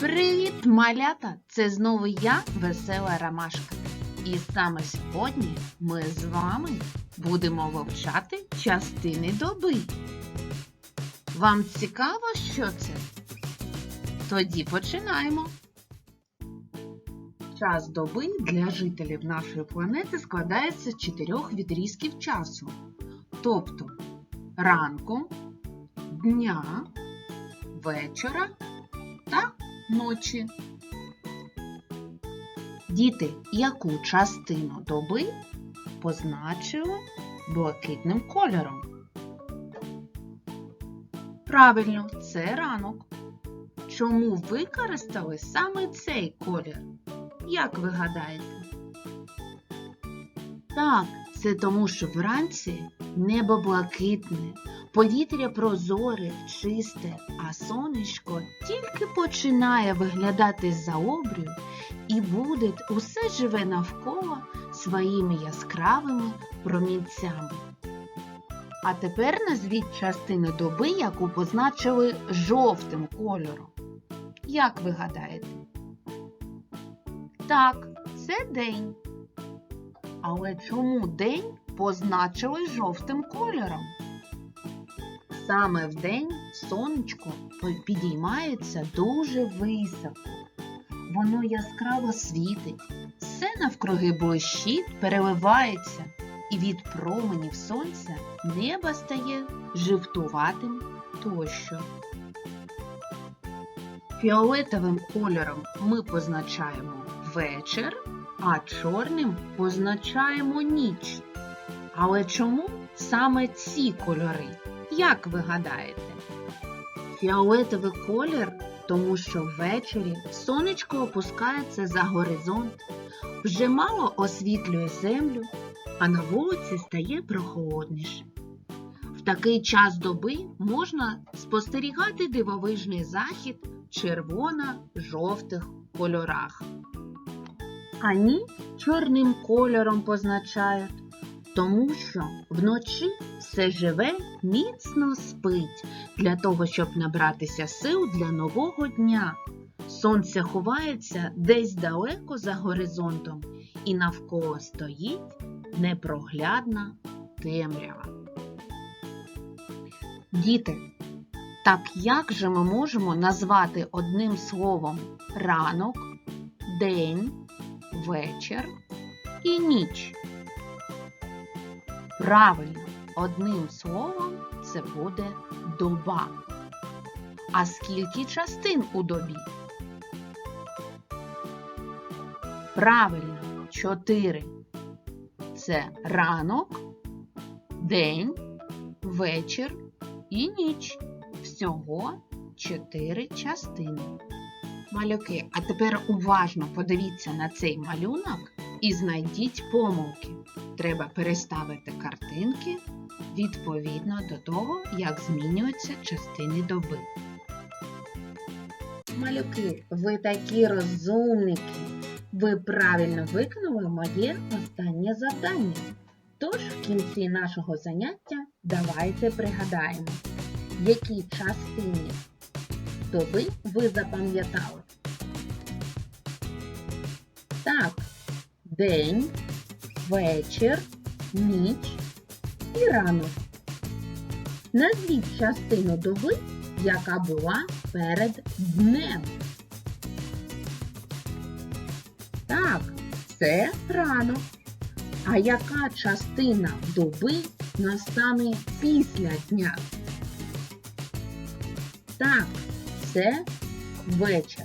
Привіт, малята! Це знову я, весела Ромашка. І саме сьогодні ми з вами будемо вивчати частини доби. Вам цікаво, що це? Тоді починаємо. Час доби для жителів нашої планети складається з чотирьох відрізків часу. Тобто ранку, дня, вечора ночі. Діти, яку частину доби позначили блакитним кольором? Правильно, це ранок. Чому використали саме цей колір? Як ви гадаєте? Так, це тому, що вранці небо блакитне, повітря прозоре, чисте, а сонечко тільки починає виглядати за обрію і буде усе живе навколо своїми яскравими промінцями. А тепер назвіть частини доби, яку позначили жовтим кольором. Як ви гадаєте? Так, це день. Але чому день позначили жовтим кольором? Саме вдень сонечко підіймається дуже високо. Воно яскраво світить, все навкруги блищить, переливається, і від променів сонця небо стає жовтуватим тощо. Фіолетовим кольором ми позначаємо вечір, а чорним позначаємо ніч. Але чому саме ці кольори? Як ви гадаєте? Фіолетовий колір, тому що ввечері сонечко опускається за горизонт, вже мало освітлює землю, а на вулиці стає прохолодніше. В такий час доби можна спостерігати дивовижний захід червоно-жовтих кольорах. А ні чорним кольором позначають, тому що вночі все живе міцно спить для того, щоб набратися сил для нового дня. Сонце ховається десь далеко за горизонтом, і навколо стоїть непроглядна темрява. Діти, так як же ми можемо назвати одним словом ранок, день, вечір і ніч? Правильно, одним словом це буде доба. А скільки частин у добі? Правильно, чотири. Це ранок, день, вечір і ніч. Всього чотири частини. Малюки, а тепер уважно подивіться на цей малюнок і знайдіть помилки. Треба переставити картинки відповідно до того, як змінюються частини доби. Малюки, ви такі розумники. Ви правильно виконали моє останнє завдання. Тож в кінці нашого заняття давайте пригадаємо, які частини доби ви запам'ятали. Так, день, вечір, ніч і ранок. Назвіть частину доби, яка була перед днем. Так, це ранок. А яка частина доби настане після дня? Так, це вечір.